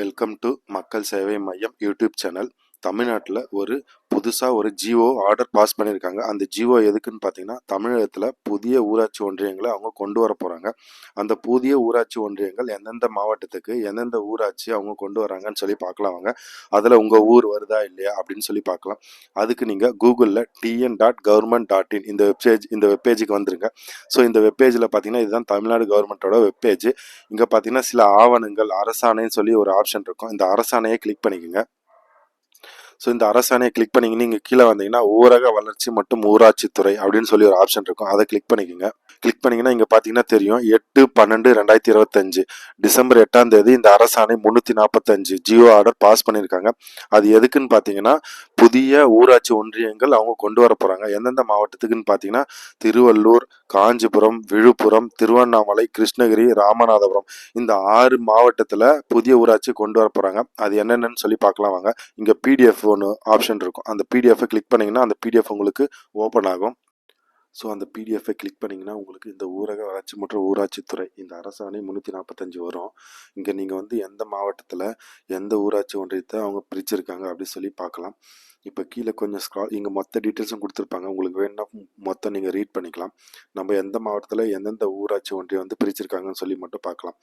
Welcome to மக்கள் சேவை மையம் யூடியூப் சேனல் தமிழ்நாட்டில் ஒரு புதுசாக ஒரு ஜிஓ ஆர்டர் பாஸ் பண்ணியிருக்காங்க. அந்த ஜிஓ எதுக்குன்னு பார்த்தீங்கன்னா தமிழகத்தில் புதிய ஊராட்சி ஒன்றியங்களை அவங்க கொண்டு வர போகிறாங்க அந்த புதிய ஊராட்சி ஒன்றியங்கள் எந்தெந்த மாவட்டத்துக்கு எந்தெந்த ஊராட்சி அவங்க கொண்டு வராங்கன்னு சொல்லி பார்க்கலாம் அவங்க அதில் உங்கள் ஊர் வருதா இல்லையா அப்படின்னு சொல்லி பார்க்கலாம். அதுக்கு நீங்கள் கூகுளில் TN dot government dot in இந்த வெப்சேஜ் இந்த வெப்பேஜுக்கு வந்துருங்க. ஸோ இந்த வெப்பேஜில் பார்த்தீங்கன்னா இதுதான் தமிழ்நாடு கவர்மெண்ட்டோட வெப்பேஜ் இங்கே பார்த்தீங்கன்னா சில ஆவணங்கள் அரசாணைன்னு சொல்லி ஒரு ஆப்ஷன் இருக்கும். இந்த அரசாணையை கிளிக் பண்ணிக்கோங்க. ஸோ இந்த அரசாணையை கிளிக் பண்ணிங்கன்னா நீங்கள் கீழே வந்தீங்கன்னா ஊரக வளர்ச்சி மற்றும் ஊராட்சித்துறை அப்படின்னு சொல்லி ஒரு ஆப்ஷன் இருக்கும். அதை கிளிக் பண்ணிக்கோங்க. கிளிக் பண்ணிங்கன்னா இங்கே பார்த்தீங்கன்னா தெரியும். எட்டு பன்னெண்டு ரெண்டாயிரத்தி இருபத்தஞ்சு. டிசம்பர் எட்டாம் தேதி இந்த அரசாணை முந்நூற்றி நாற்பத்தஞ்சு ஜியோ ஆர்டர் பாஸ் பண்ணியிருக்காங்க. அது எதுக்குன்னு பார்த்தீங்கன்னா புதிய ஊராட்சி ஒன்றியங்கள் அவங்க கொண்டு வர போகிறாங்க எந்தெந்த மாவட்டத்துக்குன்னு பார்த்தீங்கன்னா திருவள்ளூர் காஞ்சிபுரம் விழுப்புரம் திருவண்ணாமலை கிருஷ்ணகிரி ராமநாதபுரம். இந்த ஆறு மாவட்டத்தில் புதிய ஊராட்சி கொண்டு வர போகிறாங்க அது என்னென்னு சொல்லி பார்க்கலாம் வாங்க. இங்கே பிடிஎஃப் ஒன்று ஆப்ஷன் இருக்கும். அந்த பிடிஎஃப்பை கிளிக் பண்ணிங்கன்னா அந்த பிடிஎஃப் உங்களுக்கு ஓப்பன் ஆகும். ஸோ அந்த பிடிஎஃப்பை கிளிக் பண்ணிங்கன்னா உங்களுக்கு இந்த ஊரக வளர்ச்சி மற்றும் ஊராட்சித்துறை இந்த அரசாணை முந்நூற்றி நாற்பத்தஞ்சு வரும். இங்கே நீங்கள் வந்து எந்த மாவட்டத்தில் எந்த ஊராட்சி ஒன்றியத்தை அவங்க பிரிச்சிருக்காங்க அப்படின்னு சொல்லி பார்க்கலாம் இப்போ கீழே கொஞ்சம் ஸ்க்ரால் இங்கே மொத்த டீட்டெயில்ஸும் கொடுத்துருப்பாங்க. உங்களுக்கு வேணும்னா மொத்தம் நீங்கள் ரீட் பண்ணிக்கலாம். நம்ம எந்த மாவட்டத்தில் எந்தெந்த ஊராட்சி ஒன்றியம் வந்து பிரிச்சிருக்காங்கன்னு சொல்லி மட்டும் பார்க்கலாம்.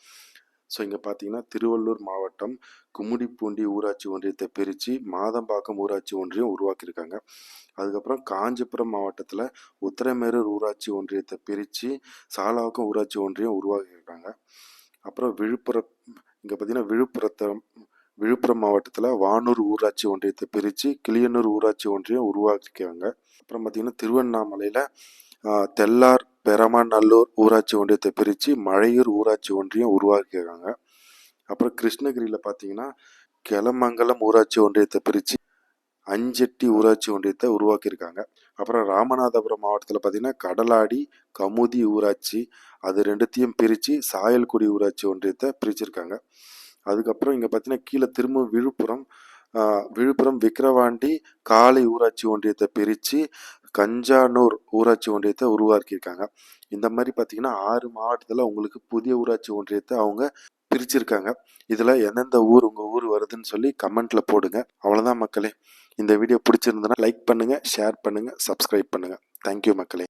ஸோ இங்கே பார்த்தீங்கன்னா திருவள்ளூர் மாவட்டம் கும்மிடிப்பூண்டி ஊராட்சி ஒன்றியத்தை பிரித்து மாதம்பாக்கம் ஊராட்சி ஒன்றியம் உருவாக்கியிருக்காங்க. அதுக்கப்புறம் காஞ்சிபுரம் மாவட்டத்தில் உத்தரமேரூர் ஊராட்சி ஒன்றியத்தை பிரித்து சாலாக்கம் ஊராட்சி ஒன்றியம் உருவாக்கியிருக்காங்க. அப்புறம் விழுப்புரம் இங்கே பார்த்தீங்கன்னா விழுப்புரத்தை விழுப்புரம் மாவட்டத்தில் வானூர் ஊராட்சி ஒன்றியத்தை பிரித்து கிளியனூர் ஊராட்சி ஒன்றியம் உருவாக்கியிருக்காங்க. அப்புறம் பார்த்திங்கன்னா திருவண்ணாமலையில் தெல்லார் பெரமநல்லூர் ஊராட்சி ஒன்றியத்தை பிரித்து மழையூர் ஊராட்சி ஒன்றியம் உருவாக்கியிருக்காங்க. அப்புறம் கிருஷ்ணகிரியில் பார்த்தீங்கன்னா கெலமங்கலம் ஊராட்சி ஒன்றியத்தை பிரித்து அஞ்செட்டி ஊராட்சி ஒன்றியத்தை உருவாக்கியிருக்காங்க. அப்புறம் ராமநாதபுரம் மாவட்டத்தில் பார்த்தீங்கன்னா கடலாடி கமுதி ஊராட்சி அது ரெண்டுத்தையும் பிரித்து சாயல்குடி ஊராட்சி ஒன்றியத்தை பிரிச்சிருக்காங்க. அதுக்கப்புறம் இங்கே பார்த்தீங்கன்னா கீழே திரும்ப விழுப்புரம் விழுப்புரம் விக்கிரவாண்டி காலை ஊராட்சி ஒன்றியத்தை பிரித்து கஞ்சானூர் ஊராட்சி ஒன்றியத்தை உருவாக்கியிருக்காங்க. இந்த மாதிரி பார்த்தீங்கன்னா ஆறு மாவட்டத்தில் உங்களுக்கு புதிய ஊராட்சி ஒன்றியத்தை அவங்க பிரிச்சிருக்காங்க. இதில் எந்தெந்த ஊர் உங்கள் ஊர் வருதுன்னு சொல்லி கமெண்ட்டில் போடுங்க. அவ்வளோதான் மக்களே. இந்த வீடியோ பிடிச்சிருந்தனா லைக் பண்ணுங்கள் ஷேர் பண்ணுங்கள் சப்ஸ்கிரைப் பண்ணுங்கள் தேங்க்யூ மக்களே.